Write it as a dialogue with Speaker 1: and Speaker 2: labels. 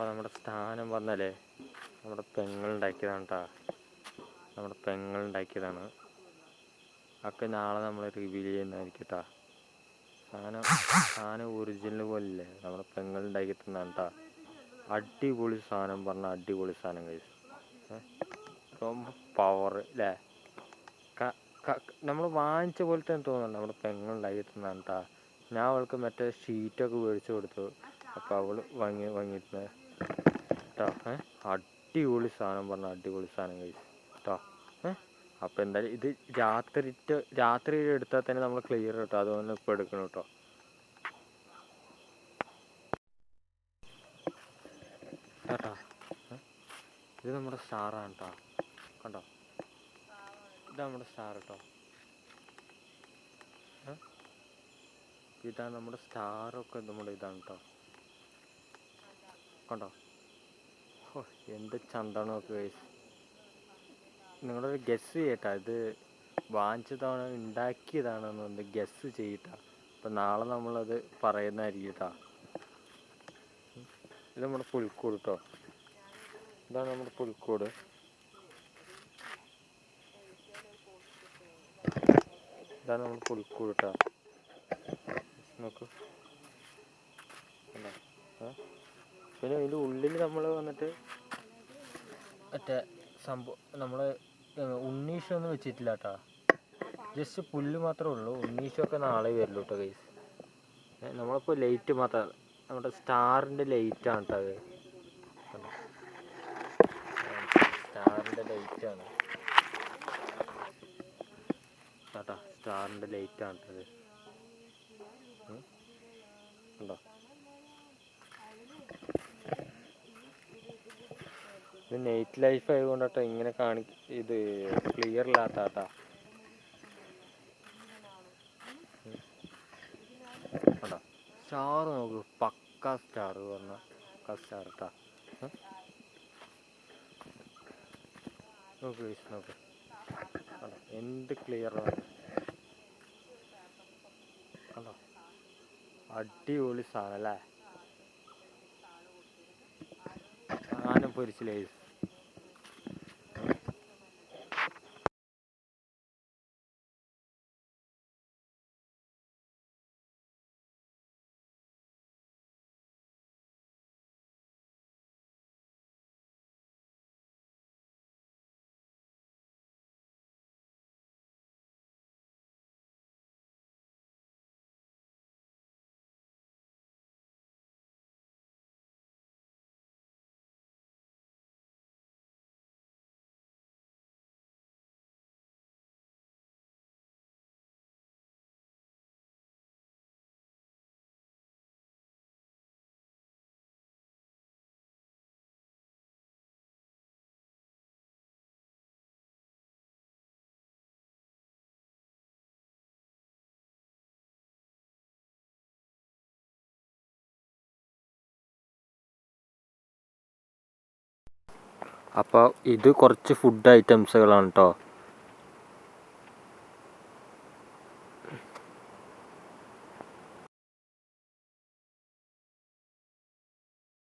Speaker 1: അപ്പോൾ നമ്മുടെ സ്ഥാനം പറഞ്ഞാലേ നമ്മുടെ പെങ്ങൾ ഉണ്ടാക്കിയതാണ് കേട്ടോ നമ്മുടെ പെങ്ങൾ ഉണ്ടാക്കിയതാണ് ഒക്കെ നാളെ നമ്മൾ റിവീൽ ചെയ്യുന്നതായിരിക്കും കേട്ടോ സാധനം സാധനം ഒറിജിനൽ പോലില്ലേ നമ്മുടെ പെങ്ങൾ ഉണ്ടാക്കി തന്നാണ് കേട്ടോ അടിപൊളി സാധനം പറഞ്ഞാൽ അടിപൊളി സാധനം കഴിച്ചു ரொம்ப പവർ അല്ലേ നമ്മൾ വാങ്ങിച്ച പോലെ തന്നെ തോന്നുന്നുണ്ട് നമ്മുടെ പെങ്ങൾ ഉണ്ടാക്കി തന്നാണ് കേട്ടോ ഞാൻ അവൾക്ക് മറ്റേ ഷീറ്റൊക്കെ മേടിച്ചു കൊടുത്തു അപ്പോൾ അവൾ വാങ്ങി വാങ്ങിയിട്ട് കേട്ടോ ഏഹ് അടിപൊളി സാധനം പറഞ്ഞാൽ അടിപൊളി സാധനം കഴിച്ചു കേട്ടോ ഏഹ് അപ്പോൾ എന്തായാലും ഇത് രാത്രി രാത്രി എടുത്താൽ തന്നെ നമ്മൾ ക്ലിയർ കേട്ടോ അതുകൊണ്ട് ഇപ്പൊ എടുക്കണം കേട്ടോ കേട്ടോ? ഇത് നമ്മുടെ സ്റ്റാറാണ് കേട്ടോ കണ്ടോ? ഇത് നമ്മുടെ സ്റ്റാർ കേട്ടോ? ഇതാണ് നമ്മുടെ സ്റ്റാറൊക്കെ നമ്മുടെ ഇതാണ് കേട്ടോ കണ്ടോ? എന്ത് ചന്താണ് നോക്ക് ഗൈസ് നിങ്ങളൊരു ഗസ് ചെയ്യട്ടാ. ഇത് വാങ്ങിച്ചതാണ് ഉണ്ടാക്കിയതാണെന്നൊന്ന് ഗസ് ചെയ്യട്ടാ. അപ്പം നാളെ നമ്മളത് പറയുന്നതായിരിക്കും കേട്ടോ ഇത് നമ്മുടെ പുൽക്കൂട് കേട്ടോ ഇതാണ് നമ്മുടെ പുൽക്കൂട്. ഇതാണ് നമ്മുടെ പുൽക്കൂട് കേട്ടോ നോക്കൂ. കണ്ടോ? പിന്നെ അതിന്റെ ഉള്ളിൽ നമ്മൾ വന്നിട്ട് മറ്റേ സംഭവം നമ്മൾ ഉണ്ണീഷൊന്നും വെച്ചിട്ടില്ല കേട്ടോ ജസ്റ്റ് പുല്ല് മാത്രമേ ഉള്ളൂ. ഉണ്ണീഷൊക്കെ നാളെ വരുള്ളൂ കേട്ടോ കൈസ് നമ്മളിപ്പോൾ ലൈറ്റ് മാത്രം നമ്മുടെ സ്റ്റാറിന്റെ ലൈറ്റാണ് കേട്ടോ? സ്റ്റാറിന്റെ ലൈറ്റാണ് കേട്ടോ സ്റ്റാറിന്റെ ലൈറ്റാണ് കേട്ടോ അത് ഉം. കണ്ടോ ഇത് നൈറ്റ് ലൈഫ് ആയതുകൊണ്ടാട്ടോ ഇങ്ങനെ കാണി ഇത് ക്ലിയർ ഇല്ലാത്താട്ടാ സ്റ്റാർ നോക്ക് പക്ക സ്റ്റാർ പറഞ്ഞ പക്ക സ്റ്റാർ ട്ടാ നോക്ക് നോക്ക്. കണ്ടോ? എന്ത് ക്ലിയർ ആണ് കണ്ടോ? അടിപൊളി സാധനം അല്ലേ? സാധനം പൊരിച്ചില്ലേ അപ്പോൾ ഇത് കുറച്ച് ഫുഡ് ഐറ്റംസുകളാണ് കേട്ടോ